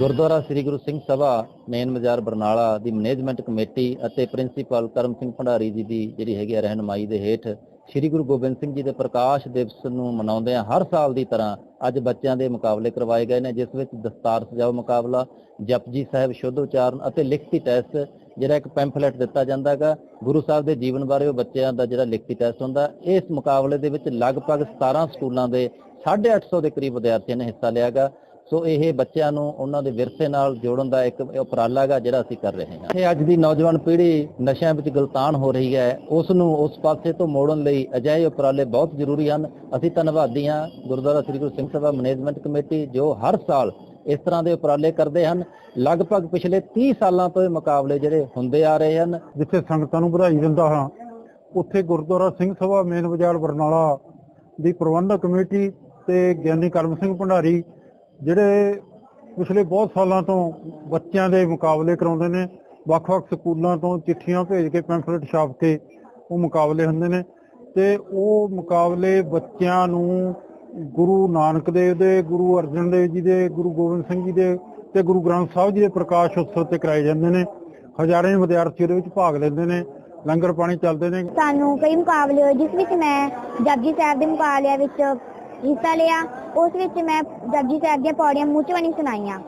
Gurdwara Sri Guru Singh Sabha, main ਬਾਜ਼ਾਰ ਬਰਨਾਲਾ ਦੀ management committee ਅਤੇ ਪ੍ਰਿੰਸੀਪਲ ਕਰਮ ਸਿੰਘ ਭੰਡਾਰੀ ਜੀ ਦੀ ਜਿਹੜੀ ਹੈਗੀ ਆ ਰਹਿਨਮਾਈ ਦੇ ਹੇਠ ਸ੍ਰੀ ਗੁਰੂ ਗੋਬਿੰਦ ਸਿੰਘ ਜੀ ਦੇ ਪ੍ਰਕਾਸ਼ ਦਿਵਸ ਨੂੰ ਮਨਾਉਂਦੇ ਆ ਹਰ ਸਾਲ ਦੀ ਤਰ੍ਹਾਂ ਅੱਜ ਬੱਚਿਆਂ ਦੇ ਮੁਕਾਬਲੇ ਕਰਵਾਏ ਗਏ ਨੇ, ਜਿਸ ਵਿੱਚ ਦਸਤਾਰ ਸਜਾਓ ਮੁਕਾਬਲਾ, ਜਪਜੀ ਸਾਹਿਬ ਸ਼ੁੱਧ ਉਚਾਰਨ ਅਤੇ ਲਿਖਤੀ ਟੈਸਟ ਜਿਹੜਾ ਇੱਕ ਪੈਂਫਲੇਟ ਦਿੱਤਾ ਜਾਂਦਾ ਹੈਗਾ। ਗੁਰੂ ਸਾਹਿਬ ਦੇ ਜੀਵਨ ਬਾਰੇ ਉਹ ਬੱਚਿਆਂ ਦਾ ਜਿਹੜਾ ਲਿਖਤੀ ਟੈਸਟ ਹੁੰਦਾ, ਇਸ ਮੁਕਾਬਲੇ ਦੇ ਵਿੱਚ ਲਗਭਗ 17 ਸਕੂਲਾਂ ਦੇ 850 ਦੇ ਕਰੀਬ ਵਿਦਿਆਰਥੀਆਂ ਨੇ ਹਿੱਸਾ ਲਿਆਗਾ ਸੋ ਇਹ ਬੱਚਿਆਂ ਨੂੰ ਉਹਨਾਂ ਦੇ ਵਿਰਸੇ ਨਾਲ ਜੋੜਨ ਦਾ ਇੱਕ ਉਪਰਾਲਾ ਹੈਗਾ ਜਿਹੜਾ ਅਸੀਂ ਕਰ ਰਹੇ ਹਾਂ। ਇਹ ਅੱਜ ਦੀ ਨੌਜਵਾਨ ਪੀੜ੍ਹੀ ਨਸ਼ਿਆਂ ਵਿੱਚ ਗਲਤਾਨ ਹੋ ਰਹੀ ਹੈ। ਉਸ ਨੂੰ ਉਸ ਪਾਸੇ ਤੋਂ ਮੋੜਨ ਲਈ ਅਜਿਹੇ ਉਪਰਾਲੇ ਬਹੁਤ ਜ਼ਰੂਰੀ ਹਨ। ਅਸੀਂ ਧੰਨਵਾਦੀ ਹਾਂ ਗੁਰਦੁਆਰਾ ਸ੍ਰੀ ਗੁਰੂ ਸਿੰਘ ਸਭਾ ਮੈਨੇਜਮੈਂਟ ਕਮੇਟੀ ਜੋ ਹਰ ਸਾਲ ਇਸ ਤਰ੍ਹਾਂ ਦੇ ਉਪਰਾਲੇ ਕਰਦੇ ਹਨ। ਲਗਭਗ ਪਿਛਲੇ 30 ਸਾਲਾਂ ਤੋਂ ਇਹ ਮੁਕਾਬਲੇ ਜਿਹੜੇ ਹੁੰਦੇ ਆ ਰਹੇ ਹਨ। ਜਿੱਥੇ ਸੰਗਤਾਂ ਨੂੰ ਵਧਾਈ ਦਿੰਦਾ ਹਾਂ, ਉੱਥੇ ਗੁਰਦੁਆਰਾ ਸਿੰਘ ਸਭਾ ਮੇਨ ਬਾਜ਼ਾਰ ਬਰਨਾਲਾ ਦੀ ਪ੍ਰਬੰਧਕ ਕਮੇਟੀ ਤੇ ਗਿਆਨੀ ਕਰਮ ਸਿੰਘ ਭੰਡਾਰੀ ਜਿਹੜੇ ਪਿਛਲੇ ਬਹੁਤ ਸਾਲਾਂ ਤੋਂ ਬੱਚਿਆਂ ਦੇ ਮੁਕਾਬਲੇ ਕਰਾਉਂਦੇ ਨੇ, ਵੱਖ-ਵੱਖ ਸਕੂਲਾਂ ਤੋਂ ਚਿੱਠੀਆਂ ਭੇਜ ਕੇ, ਪੈਂਫਲੇਟ ਛਾਪ ਕੇ ਉਹ ਮੁਕਾਬਲੇ ਹੁੰਦੇ ਨੇ ਤੇ ਉਹ ਮੁਕਾਬਲੇ ਬੱਚਿਆਂ ਨੂੰ ਗੁਰੂ ਨਾਨਕ ਦੇਵ ਦੇ, ਗੁਰੂ ਅਰਜਨ ਦੇਵ ਜੀ ਦੇ, ਗੁਰੂ ਗੋਬਿੰਦ ਸਿੰਘ ਜੀ ਦੇ ਤੇ ਗੁਰੂ ਗ੍ਰੰਥ ਸਾਹਿਬ ਜੀ ਦੇ ਪ੍ਰਕਾਸ਼ ਉਤਸਵ ਤੇ ਕਰਾਏ ਜਾਂਦੇ ਨੇ। ਹਜ਼ਾਰਾਂ ਵਿਦਿਆਰਥੀ ਉਹਦੇ ਵਿੱਚ ਭਾਗ ਲੈਂਦੇ ਨੇ, ਲੰਗਰ ਪਾਣੀ ਚੱਲਦੇ ਨੇ। ਸਾਨੂੰ ਕਈ ਮੁਕਾਬਲੇ ਹੋਏ, ਜਿਸ ਵਿੱਚ ਮੈਂ ਜਪਜੀ ਸਾਹਿਬ ਦੇ ਮੁਕਾਬਲਿਆਂ ਵਿੱਚ ਹਿੱਸਾ ਲਿਆ। ਉਸ ਵਿੱਚ ਮੈਂ ਜਪਜੀ ਸਾਹਿਬ ਦੀਆਂ ਪੌੜੀਆਂ ਮੂੰਹ ਚ ਬਣੀ ਸੁਣਾਈਆਂ।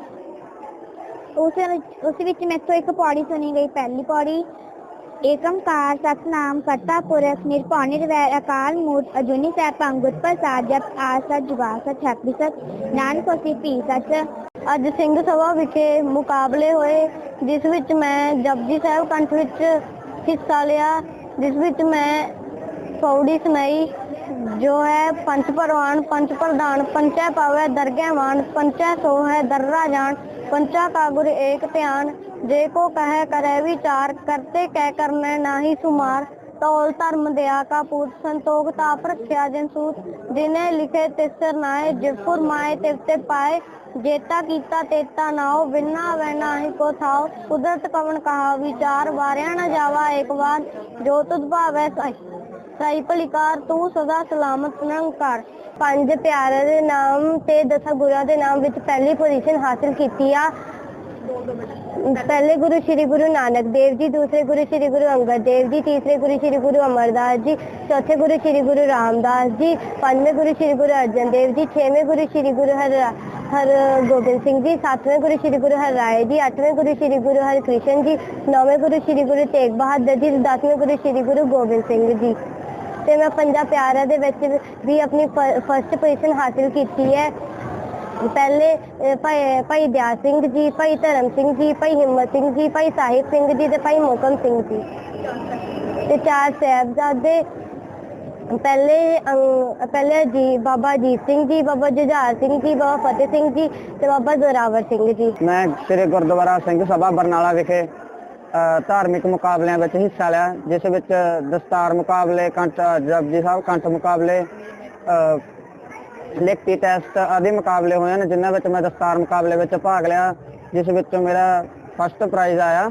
ਉਸ ਵਿੱਚ ਉਸ ਵਿੱਚ ਮੈਥੋਂ ਇੱਕ ਪੌੜੀ ਸੁਣੀ ਗਈ। ਪਹਿਲੀ ਪੌੜੀ ਏਕੰਕਾਰ ਸਤਨਾਮ ਕਰਤਾ ਪੁਰਖ, ਨਿਰਭਉ ਨਿਰਵੈਰ ਅਕਾਲ ਮੂਰਤ ਅਜੂਨੀ ਸਹਿ ਪੰਗੁਤ ਪ੍ਰਸਾਦ ਜਪ, ਆਸਾ ਜੁਗਾ ਸਚ ਹੈਪੀ ਸਚ ਨਾਨਕ ਹੋਸੀ ਪੀ ਸਚ। ਅੱਜ ਸਿੰਘ ਸਭਾ ਵਿਖੇ ਮੁਕਾਬਲੇ ਹੋਏ, ਜਿਸ ਵਿੱਚ ਮੈਂ ਜਪਜੀ ਸਾਹਿਬ ਕੰਠ ਵਿੱਚ ਹਿੱਸਾ ਲਿਆ, ਜਿਸ ਵਿੱਚ ਮੈਂ ਪੌੜੀ ਸੁਣਾਈ। ਜੋ ਹੈ ਪੰਚ ਪਰਵਾਨ ਪੰਚ ਪ੍ਰਧਾਨ ਪੰਚੈ ਪਾਵੈ ਦਰਗਹਿਵਾਨ ਪੰਚੈ ਸੋ ਹੈ, ਦਰਰਾ ਜਾਣ ਪੰਚਾ ਕਾ ਗੁਰ ਏਕ ਧਿਆਨ। ਜੇ ਕੋ ਕਹੈ ਕਰੈ ਵਿਚਾਰ, ਕਰਤੇ ਕਹਿ ਕਰਨੈ ਨਾਹੀ ਸੁਮਾਰ। ਤੌਲ ਧਰਮ ਦਿਆ ਕਾ ਪੂਤ ਸੰਤੋਖ ਤਾਪ ਰੱਖਿਆ ਜਨ ਸੂਤ। ਜਿਨੇ ਲਿਖੇ ਤਿਸਰ ਨਾਏ ਜਿਫੁਰ ਮਾਏ ਤਿਵਤੇ ਪਾਏ। ਜੇਤਾ ਕੀਤਾ ਤੇਤਾ ਨਾਓ ਬਿਨਾ ਵੈ ਨਾਹੀ ਕੋ ਥਾਓ ਕੁਦਰਤ ਕਵਨ ਕਹਾ ਵਿਚਾਰ ਵਾਰਿਆ ਨਾ ਜਾਵਾ ਏਕ ਵਾਰ। ਜੋ ਤੁਧ ਭਾਵੈ ਸਾਈ। ਸਾਈ ਭਲੀਕਾਰ ਤੂੰ ਸਦਾ ਸਲਾਮਤ ਨਿਰੰਕਾਰ ਪੰਜ ਪਿਆਰਿਆਂ ਦੇ ਨਾਮ ਤੇ ਦਸਾਂ ਗੁਰੂਆਂ ਦੇ ਨਾਮ ਵਿੱਚ ਪਹਿਲੀ ਪੋਜੀਸ਼ਨ ਹਾਸਲ ਕੀਤੀ ਆ ਪਹਿਲੇ ਗੁਰੂ ਸ੍ਰੀ ਗੁਰੂ ਨਾਨਕ ਦੇਵ ਜੀ ਦੂਸਰੇ ਗੁਰੂ ਸ੍ਰੀ ਗੁਰੂ ਅੰਗਦ ਦੇਵ ਜੀ ਤੀਸਰੇ ਗੁਰੂ ਸ੍ਰੀ ਗੁਰੂ ਅਮਰਦਾਸ ਜੀ ਚੌਥੇ ਗੁਰੂ ਸ੍ਰੀ ਗੁਰੂ ਰਾਮਦਾਸ ਜੀ ਪੰਜਵੇਂ ਗੁਰੂ ਸ੍ਰੀ ਗੁਰੂ ਅਰਜਨ ਦੇਵ ਜੀ ਛੇਵੇਂ ਗੁਰੂ ਸ੍ਰੀ ਗੁਰੂ ਹਰ ਹਰ ਗੋਬਿੰਦ ਸਿੰਘ ਜੀ ਸੱਤਵੇਂ ਗੁਰੂ ਸ੍ਰੀ ਗੁਰੂ ਹਰਿਰਾਏ ਜੀ ਅੱਠਵੇਂ ਗੁਰੂ ਸ੍ਰੀ ਗੁਰੂ ਹਰਿਕ੍ਰਿਸ਼ਨ ਜੀ ਨੌਵੇਂ ਗੁਰੂ ਸ੍ਰੀ ਗੁਰੂ ਤੇਗ ਬਹਾਦਰ ਜੀ ਦਸਵੇਂ ਗੁਰੂ ਸ੍ਰੀ ਗੁਰੂ ਗੋਬਿੰਦ ਸਿੰਘ ਜੀ ਤੇ ਮੈਂ ਪੰਜਾਂ ਪਿਆਰਿਆਂ ਦੇ ਵਿੱਚ ਵੀ ਆਪਣੀ ਫਸਟ ਪੋਜੀਸ਼ਨ ਹਾਸਿਲ ਕੀਤੀ ਹੈ। ਪਹਿਲੇ ਭਾਈ ਭਾਈ ਦਿਆਲ ਸਿੰਘ ਜੀ, ਭਾਈ ਧਰਮ ਸਿੰਘ ਜੀ, ਭਾਈ ਹਿੰਮਤ ਸਿੰਘ ਜੀ, ਭਾਈ ਸਾਹਿਬ ਸਿੰਘ ਜੀ ਤੇ ਭਾਈ ਮੋਕਮ ਸਿੰਘ ਜੀ। ਤੇ ਚਾਰ ਸਾਹਿਬਜ਼ਾਦੇ, ਪਹਿਲੇ ਪਹਿਲੇ ਜੀ, ਬਾਬਾ ਅਜੀਤ ਸਿੰਘ ਜੀ, ਬਾਬਾ ਜੁਝਾਰ ਸਿੰਘ ਜੀ, ਬਾਬਾ ਫਤਿਹ ਸਿੰਘ ਜੀ ਤੇ ਬਾਬਾ ਜ਼ੋਰਾਵਰ ਸਿੰਘ ਜੀ। ਮੈਂ ਸ੍ਰੀ ਗੁਰਦੁਆਰਾ ਸਿੰਘ ਸਭਾ ਬਰਨਾਲਾ ਵਿਖੇ ਧਾਰਮਿਕ ਮੁਕਾਬਲਿਆਂ ਵਿੱਚ ਹਿੱਸਾ ਲਿਆ ਜਿਸ ਵਿੱਚ ਦਸਤਾਰ ਮੁਕਾਬਲੇ ਕੰਠ ਜਪਜੀ ਸਾਹਿਬ ਕੰਠ ਮੁਕਾਬਲੇ ਅ, ਲਿਖਤੀ ਟੈਸਟ ਆਦਿ ਮੁਕਾਬਲੇ ਹੋਏ ਹਨ ਜਿਨ੍ਹਾਂ ਵਿੱਚ ਮੈਂ ਦਸਤਾਰ ਮੁਕਾਬਲੇ ਵਿੱਚ ਭਾਗ ਲਿਆ ਜਿਸ ਵਿੱਚੋਂ ਮੇਰਾ ਫਸਟ ਪ੍ਰਾਈਜ਼ ਆਇਆ।